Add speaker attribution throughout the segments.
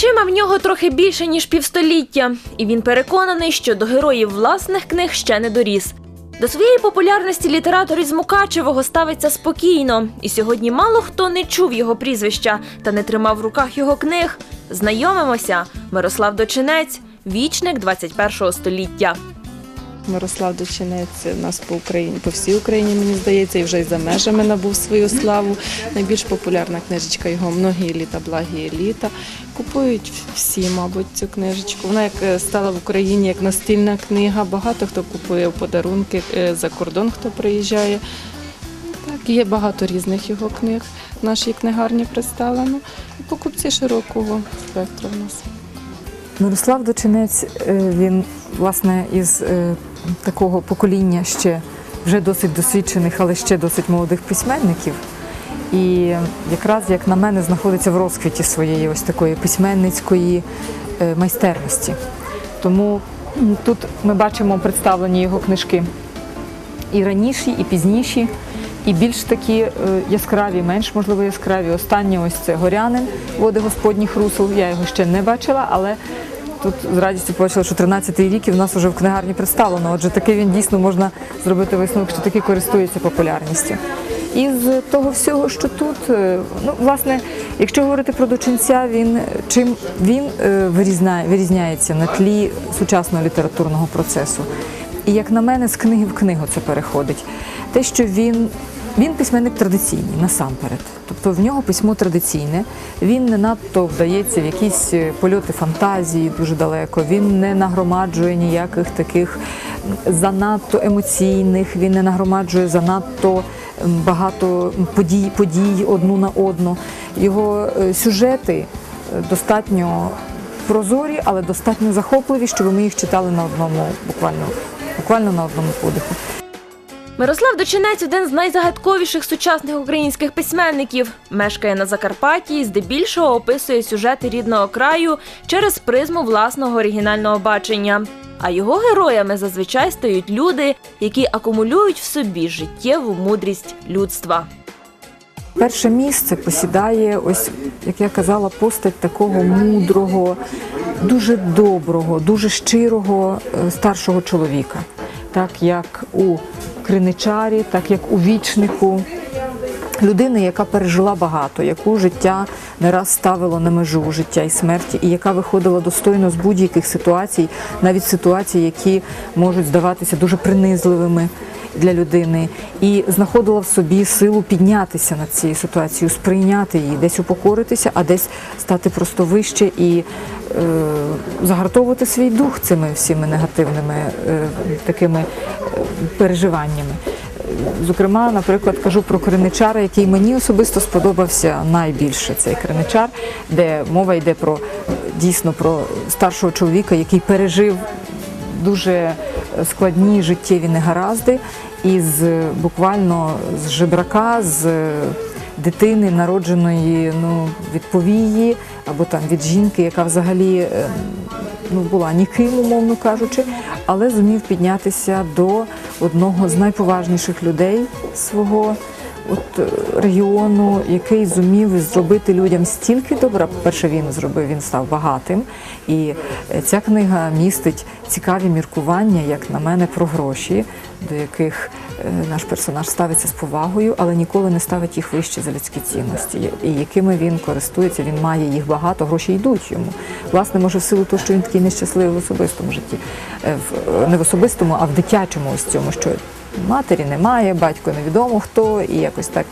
Speaker 1: Плечима в нього трохи більше ніж півстоліття, і він переконаний, що до героїв власних книг ще не доріс. До своєї популярності літератор із Мукачевого ставиться спокійно, і сьогодні мало хто не чув його прізвища та не тримав в руках його книг. Знайомимося, Мирослав Дочинець, вічник 21 століття.
Speaker 2: Мирослав Дочинець у нас по Україні, по всій Україні, мені здається, і вже й за межами набув свою славу. Найбільш популярна книжечка його Многі літа, благі літа. Купують всі, мабуть, цю книжечку. Вона як е, стала в Україні як настільна книга. Багато хто купує подарунки е, за кордон, хто приїжджає. Так, є багато різних його книг в нашій книгарні представлено. Покупці широкого спектру в нас.
Speaker 3: Мирослав Дочинець, е, він власне із такого покоління ще вже досить досвідчених, але ще досить молодих письменників. І якраз, як на мене, знаходиться в розквіті своєї ось такої письменницької е, майстерності. Тому тут ми бачимо представлені його книжки і раніші, і пізніші, і більш такі е, яскраві, менш можливо яскраві. Останнє ось це горянин води Господніх русел. Я його ще не бачила, але тут з радістю побачила, що 13-й рік і в нас вже в книгарні представлено. Отже, такий він дійсно можна зробити висновок, що такий користується популярністю. І з того всього, що тут, е, ну власне, якщо говорити про дочинця, він чим він е, вирізняє, вирізняється на тлі сучасного літературного процесу. І як на мене, з книги в книгу це переходить. Те, що він, він письменник традиційний насамперед. Тобто в нього письмо традиційне, він не надто вдається в якісь е, польоти фантазії дуже далеко, він не нагромаджує ніяких таких занадто емоційних, він не нагромаджує занадто багато подій, подій одну на одну. Його е, сюжети е, достатньо прозорі, але достатньо захопливі, щоб ми їх читали на одному, буквально, буквально на одному подиху.
Speaker 1: Мирослав Дочинець один з найзагадковіших сучасних українських письменників. Мешкає на Закарпатті і здебільшого описує сюжети рідного краю через призму власного оригінального бачення. А його героями зазвичай стають люди, які акумулюють в собі життєву мудрість людства.
Speaker 3: Перше місце посідає, ось як я казала, постать такого мудрого, дуже доброго, дуже щирого е, старшого чоловіка, так як у криничарі, так як у вічнику. Людини, яка пережила багато, яку життя не раз ставило на межу життя і смерті, і яка виходила достойно з будь-яких ситуацій, навіть ситуацій, які можуть здаватися дуже принизливими для людини, і знаходила в собі силу піднятися над цією ситуацією, сприйняти її, десь упокоритися, а десь стати просто вище і е, загартовувати свій дух цими всіми негативними е, такими е, переживаннями. Зокрема, наприклад, кажу про криничара, який мені особисто сподобався найбільше. Цей криничар, де мова йде про дійсно про старшого чоловіка, який пережив дуже складні життєві негаразди, і з буквально з жебрака, з дитини, народженої ну, від повії або там від жінки, яка взагалі е, ну, була ніким, умовно кажучи, але зумів піднятися до одного з найповажніших людей свого от, е, регіону, який зумів зробити людям стільки добра. По-перше, він зробив, він став багатим. І е, ця книга містить цікаві міркування, як на мене, про гроші, до яких е, наш персонаж ставиться з повагою, але ніколи не ставить їх вище за людські цінності, і якими він користується, він має їх багато, гроші йдуть йому. Власне, може, в силу того, що він такий нещасливий в особистому житті, в- не в особистому, а в дитячому ось цьому, що матері немає, батько невідомо хто, і якось так.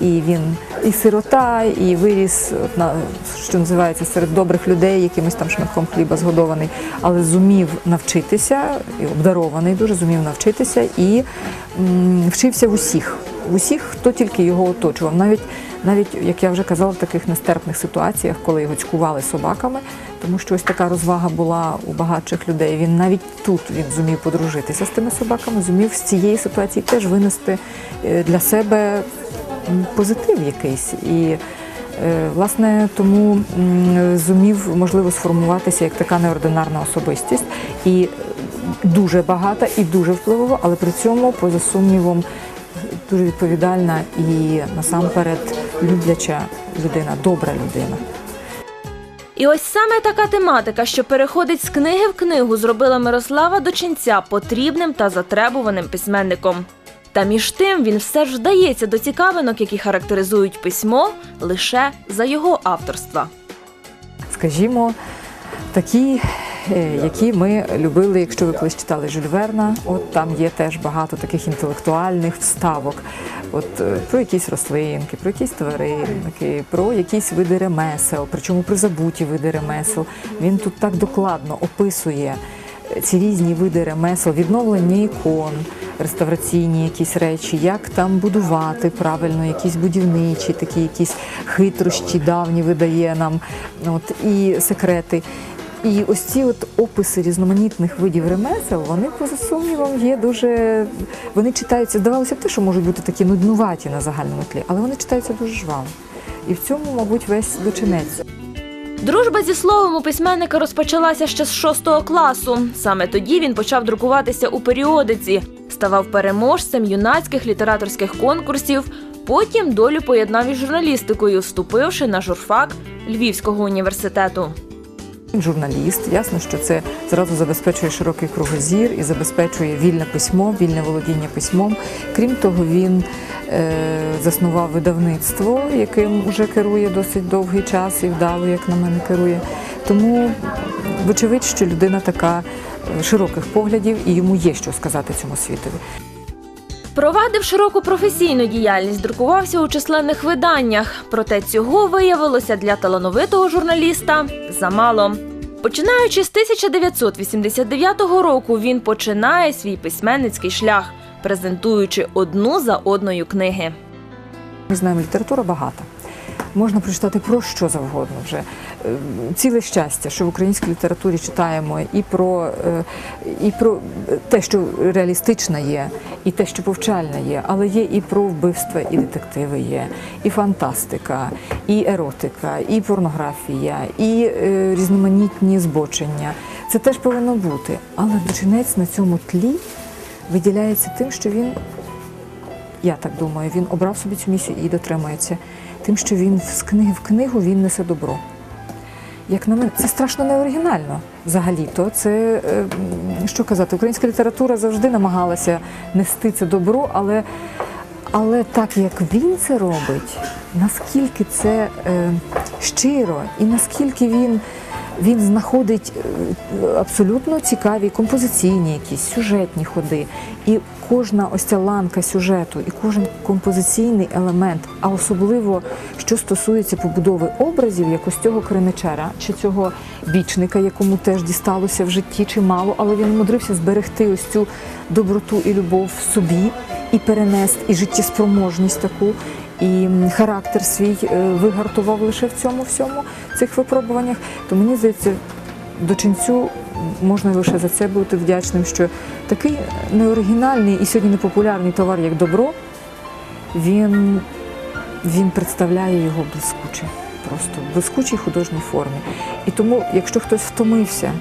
Speaker 3: І він і сирота, і виріс, на що називається серед добрих людей, якимось там шматком хліба згодований, але зумів навчитися, і обдарований дуже зумів навчитися і м, вчився в усіх, в усіх, хто тільки його оточував. Навіть навіть, як я вже казала, в таких нестерпних ситуаціях, коли його цькували собаками, тому що ось така розвага була у багатших людей. Він навіть тут він зумів подружитися з тими собаками, зумів з цієї ситуації теж винести е, для себе позитив якийсь. І е, власне тому зумів можливо сформуватися як така неординарна особистість і е, дуже багата і дуже впливова, але при цьому, поза сумнівом, дуже відповідальна і насамперед любляча людина, добра людина.
Speaker 1: І ось саме така тематика, що переходить з книги в книгу, зробила Мирослава Дочинця потрібним та затребуваним письменником. Та між тим він все ж вдається до цікавинок, які характеризують письмо лише за його авторства.
Speaker 3: скажімо, такі, які ми любили, якщо ви колись читали Жюль Верна, от там є теж багато таких інтелектуальних вставок. От е, про якісь рослинки, про якісь тваринки, про якісь види ремесел, причому про забуті види ремесел. Він тут так докладно описує е, ці різні види ремесел, відновлення ікон, реставраційні якісь речі, як там будувати правильно, якісь будівничі, такі якісь хитрощі давні видає нам, от і секрети. І ось ці от описи різноманітних видів ремесел, вони поза сумнівом є дуже. Вони читаються, здавалося б те, що можуть бути такі нуднуваті на загальному тлі, але вони читаються дуже жваво. І в цьому, мабуть, весь дочинець.
Speaker 1: Дружба зі словом у письменника розпочалася ще з шостого класу. Саме тоді він почав друкуватися у періодиці, ставав переможцем юнацьких літераторських конкурсів. Потім долю поєднав із журналістикою, вступивши на журфак Львівського університету.
Speaker 3: Він журналіст. Ясно, що це зразу забезпечує широкий кругозір і забезпечує вільне письмо, вільне володіння письмом. Крім того, він е, заснував видавництво, яким вже керує досить довгий час і вдало, як на мене, керує. Тому, вочевидь, що людина така е, широких поглядів, і йому є що сказати цьому світові.
Speaker 1: Провадив широку професійну діяльність, друкувався у численних виданнях. Проте цього виявилося для талановитого журналіста замало. Починаючи з 1989 року, він починає свій письменницький шлях, презентуючи одну за одною книги.
Speaker 3: Ми знаємо, література багата. Можна прочитати про що завгодно вже. Е, Ціле щастя, що в українській літературі читаємо і про, е, і про те, що реалістичне є, і те, що повчальне є, але є і про вбивства, і детективи є, і фантастика, і еротика, і порнографія, і е, різноманітні збочення. Це теж повинно бути. Але Дочинець на цьому тлі виділяється тим, що він я так думаю, він обрав собі цю місію і дотримується тим, що він з книги в книгу він несе добро. Як на мене, це страшно неоригінально взагалі-то. Це е, що казати, українська література завжди намагалася нести це добро, але, але так як він це робить, наскільки це е, щиро і наскільки він, він знаходить е, абсолютно цікаві композиційні якісь сюжетні ходи. І кожна ось ця ланка сюжету, і кожен композиційний елемент, а особливо що стосується побудови образів, як ось цього криничера чи цього бічника, якому теж дісталося в житті чимало, але він мудрився зберегти ось цю доброту і любов в собі і перенести, і життєспроможність таку. І характер свій е, вигартував лише в цьому всьому цих випробуваннях. То мені здається, до ченцю можна лише за це бути вдячним, що такий неоригінальний і сьогодні непопулярний товар, як добро, він, він представляє його блискуче, просто в блискучій художній формі. І тому, якщо хтось втомився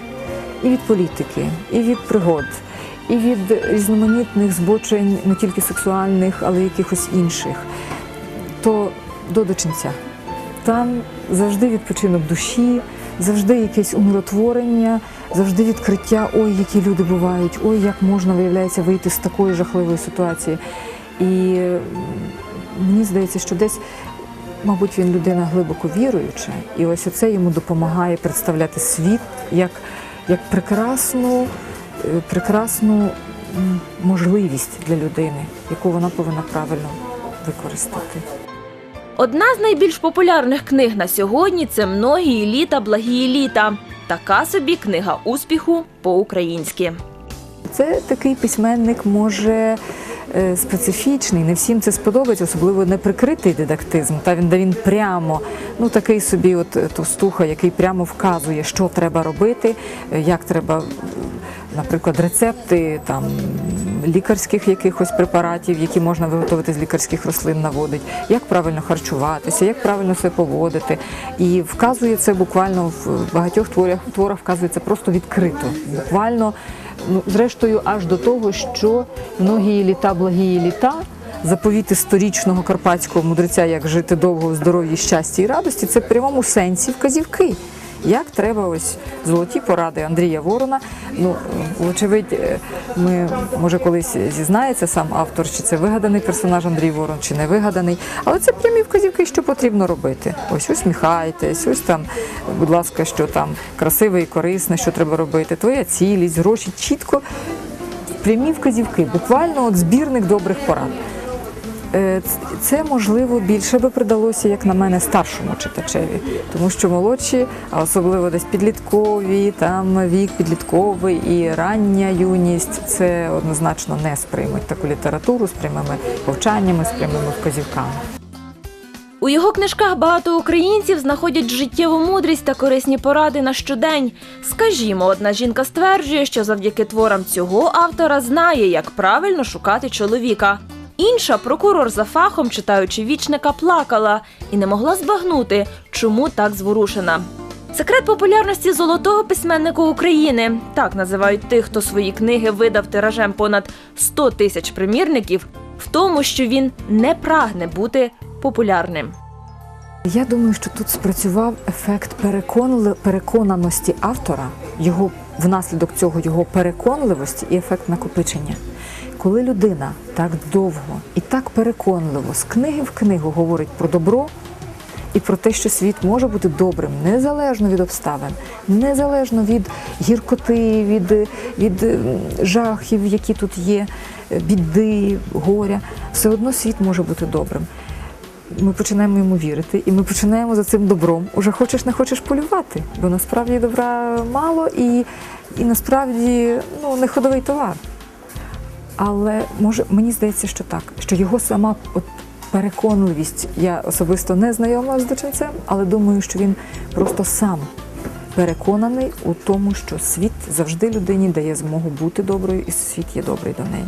Speaker 3: і від політики, і від пригод, і від різноманітних збочень, не тільки сексуальних, але й якихось інших, то до дочинця. Там завжди відпочинок душі, завжди якесь умиротворення, завжди відкриття, ой, які люди бувають, ой, як можна, виявляється, вийти з такої жахливої ситуації. І мені здається, що десь, мабуть, він людина глибоко віруюча, і ось оце йому допомагає представляти світ як, як прекрасну, е, прекрасну можливість для людини, яку вона повинна правильно використати.
Speaker 1: Одна з найбільш популярних книг на сьогодні це Многії літа, благії літа. Така собі книга успіху по-українськи.
Speaker 3: Це такий письменник може е, специфічний, не всім це сподобається, особливо неприкритий дидактизм. Та він де він прямо, ну такий собі, от е, товстуха, який прямо вказує, що треба робити, е, як треба, наприклад, рецепти там лікарських якихось препаратів, які можна виготовити з лікарських рослин, наводить, як правильно харчуватися, як правильно себе поводити. І вказує це буквально в багатьох творах, творах вказується просто відкрито, буквально ну, зрештою, аж до того, що многії літа, благії літа, заповіти сторічного карпатського мудреця, як жити довго в здоров'ї, щасті і радості, це в прямому сенсі вказівки. Як треба ось золоті поради Андрія Ворона. Ну, вочевидь, е, ми може колись зізнається сам автор, чи це вигаданий персонаж Андрій Ворон, чи не вигаданий. Але це прямі вказівки, що потрібно робити. Ось усміхайтесь, ось там, будь ласка, що там красиве і корисне, що треба робити. Твоя цілість, гроші чітко прямі вказівки, буквально от збірник добрих порад. Е, Це можливо більше би придалося, як на мене, старшому читачеві, тому що молодші, а особливо десь підліткові, там вік підлітковий і рання юність, це однозначно не сприймуть таку літературу з прямими повчаннями, з прямими вказівками.
Speaker 1: У його книжках багато українців знаходять життєву мудрість та корисні поради на щодень. Скажімо, одна жінка стверджує, що завдяки творам цього автора знає, як правильно шукати чоловіка. Інша прокурор за фахом, читаючи вічника, плакала і не могла збагнути, чому так зворушена. Секрет популярності золотого письменника України так називають тих, хто свої книги видав тиражем понад 100 тисяч примірників, в тому, що він не прагне бути популярним.
Speaker 3: Я думаю, що тут спрацював ефект переконаності автора, його внаслідок цього його переконливості і ефект накопичення. Коли людина так довго і так переконливо з книги в книгу говорить про добро і про те, що світ може бути добрим, незалежно від обставин, незалежно від гіркоти, від, від жахів, які тут є, е, біди, горя, все одно світ може бути добрим ми починаємо йому вірити, і ми починаємо за цим добром. Уже хочеш не хочеш полювати, бо насправді добра мало і, і насправді ну, не ходовий товар. Але може мені здається, що так, що його сама от переконливість, я особисто не знайома з дочинцем, але думаю, що він просто сам переконаний у тому, що світ завжди людині дає змогу бути доброю, і світ є добрий до неї.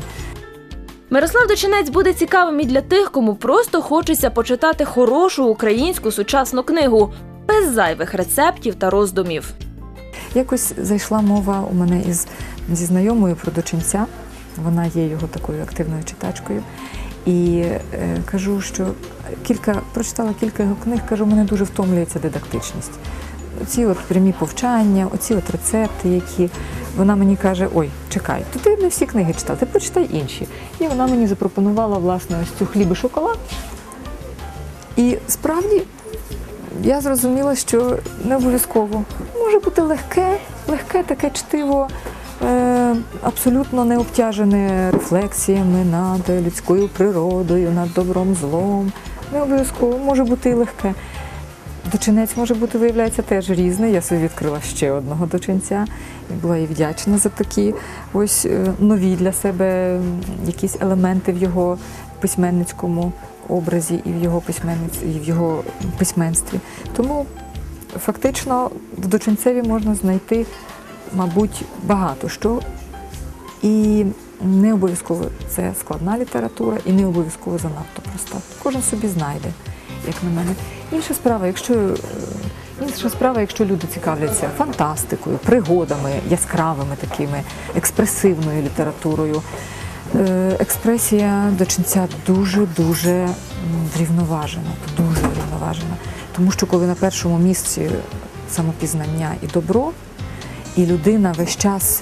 Speaker 1: Мирослав Дочинець буде цікавим і для тих, кому просто хочеться почитати хорошу українську сучасну книгу без зайвих рецептів та роздумів.
Speaker 3: Якось зайшла мова у мене із зі знайомою про дочинця. Вона є його такою активною читачкою. І е, кажу, що кілька прочитала кілька його книг, кажу, мене дуже втомлює ця дидактичність. Оці от прямі повчання, оці от рецепти, які вона мені каже: Ой, чекай, то ти не всі книги читав, ти почитай інші. І вона мені запропонувала власне ось цю хліб і шоколад. І справді я зрозуміла, що не обов'язково може бути легке, легке таке чтиво, абсолютно не обтяжене рефлексіями над людською природою, над добром, злом. Не обов'язково може бути і легке. Дочинець може бути, виявляється, теж різний. Я собі відкрила ще одного дочинця і була їй вдячна за такі ось е, нові для себе якісь елементи в його письменницькому образі і в його письменниці, і в його письменстві. Тому фактично в дочинцеві можна знайти, мабуть, багато що. І не обов'язково це складна література, і не обов'язково занадто проста. Кожен собі знайде, як на мене. Інша справа, якщо е, інша справа, якщо люди цікавляться фантастикою, пригодами, яскравими такими, експресивною літературою. Е, Експресія до ченця дуже-дуже врівноважена, дуже врівноважена. Тому що коли на першому місці самопізнання і добро, і людина весь час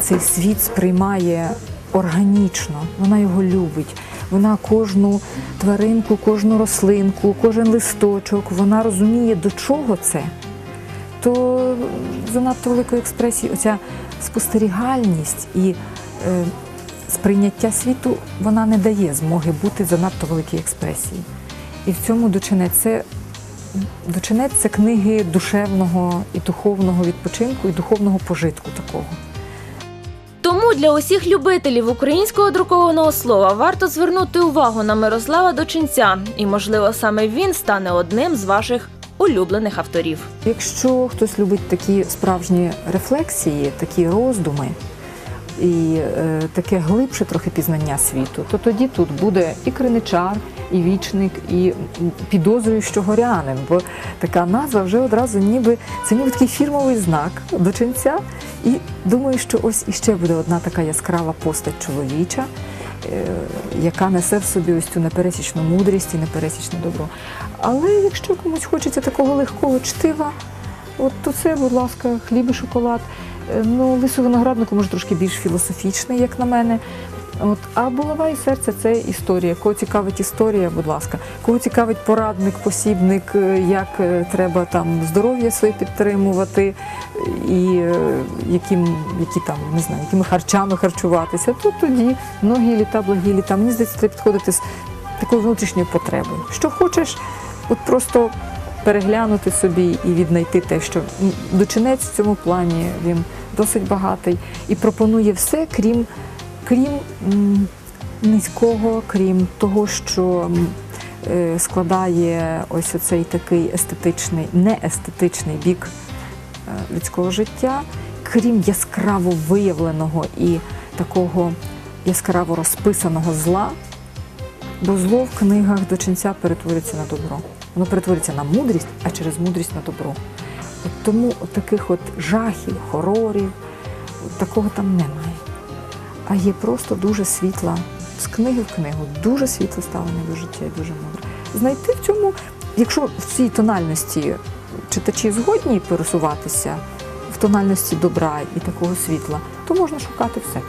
Speaker 3: цей світ сприймає органічно, вона його любить. Вона кожну тваринку, кожну рослинку, кожен листочок, вона розуміє, до чого це. То занадто великої експресії, оця спостерігальність і е, сприйняття світу вона не дає змоги бути занадто великій експресії. І в цьому дочинець це книги душевного і духовного відпочинку, і духовного пожитку такого.
Speaker 1: Тому для усіх любителів українського друкованого слова варто звернути увагу на Мирослава Дочинця, і можливо саме він стане одним з ваших улюблених авторів.
Speaker 3: Якщо хтось любить такі справжні рефлексії, такі роздуми і е, таке глибше трохи пізнання світу, то тоді тут буде і криничар, і вічник, і підозрюю, що горянин, бо така назва вже одразу ніби це ніби такий фірмовий знак дочинця. І думаю, що ось іще буде одна така яскрава постать чоловіча, е, яка несе в собі ось цю непересічну мудрість і непересічне добро. Але якщо комусь хочеться такого легкого чтива, От то це, будь ласка, хліб і шоколад. Е, Ну, лису винограднику може трошки більш філософічний, як на мене. От, а булава і серце це історія. Кого цікавить історія, будь ласка, кого цікавить порадник, посібник, е, як е, треба там здоров'я своє підтримувати, і е, яким, які там не знаю, якими харчами харчуватися, то тоді многі літа, благі літа. Мені здається, треба підходити з такою внутрішньою потребою. Що хочеш, от просто переглянути собі і віднайти те, що дочинець в цьому плані він досить багатий і пропонує все, крім, крім низького, крім того, що е, складає ось оцей такий естетичний, неестетичний бік е, людського життя, крім яскраво виявленого і такого яскраво розписаного зла, бо зло в книгах до ченця перетвориться на добро. Воно перетвориться на мудрість, а через мудрість на добро. От тому от таких от жахів, хорорів, от такого там немає. А є просто дуже світла, з книги в книгу, дуже світле ставлення до життя і дуже мудре. Знайти в цьому, якщо в цій тональності читачі згодні пересуватися в тональності добра і такого світла, то можна шукати все.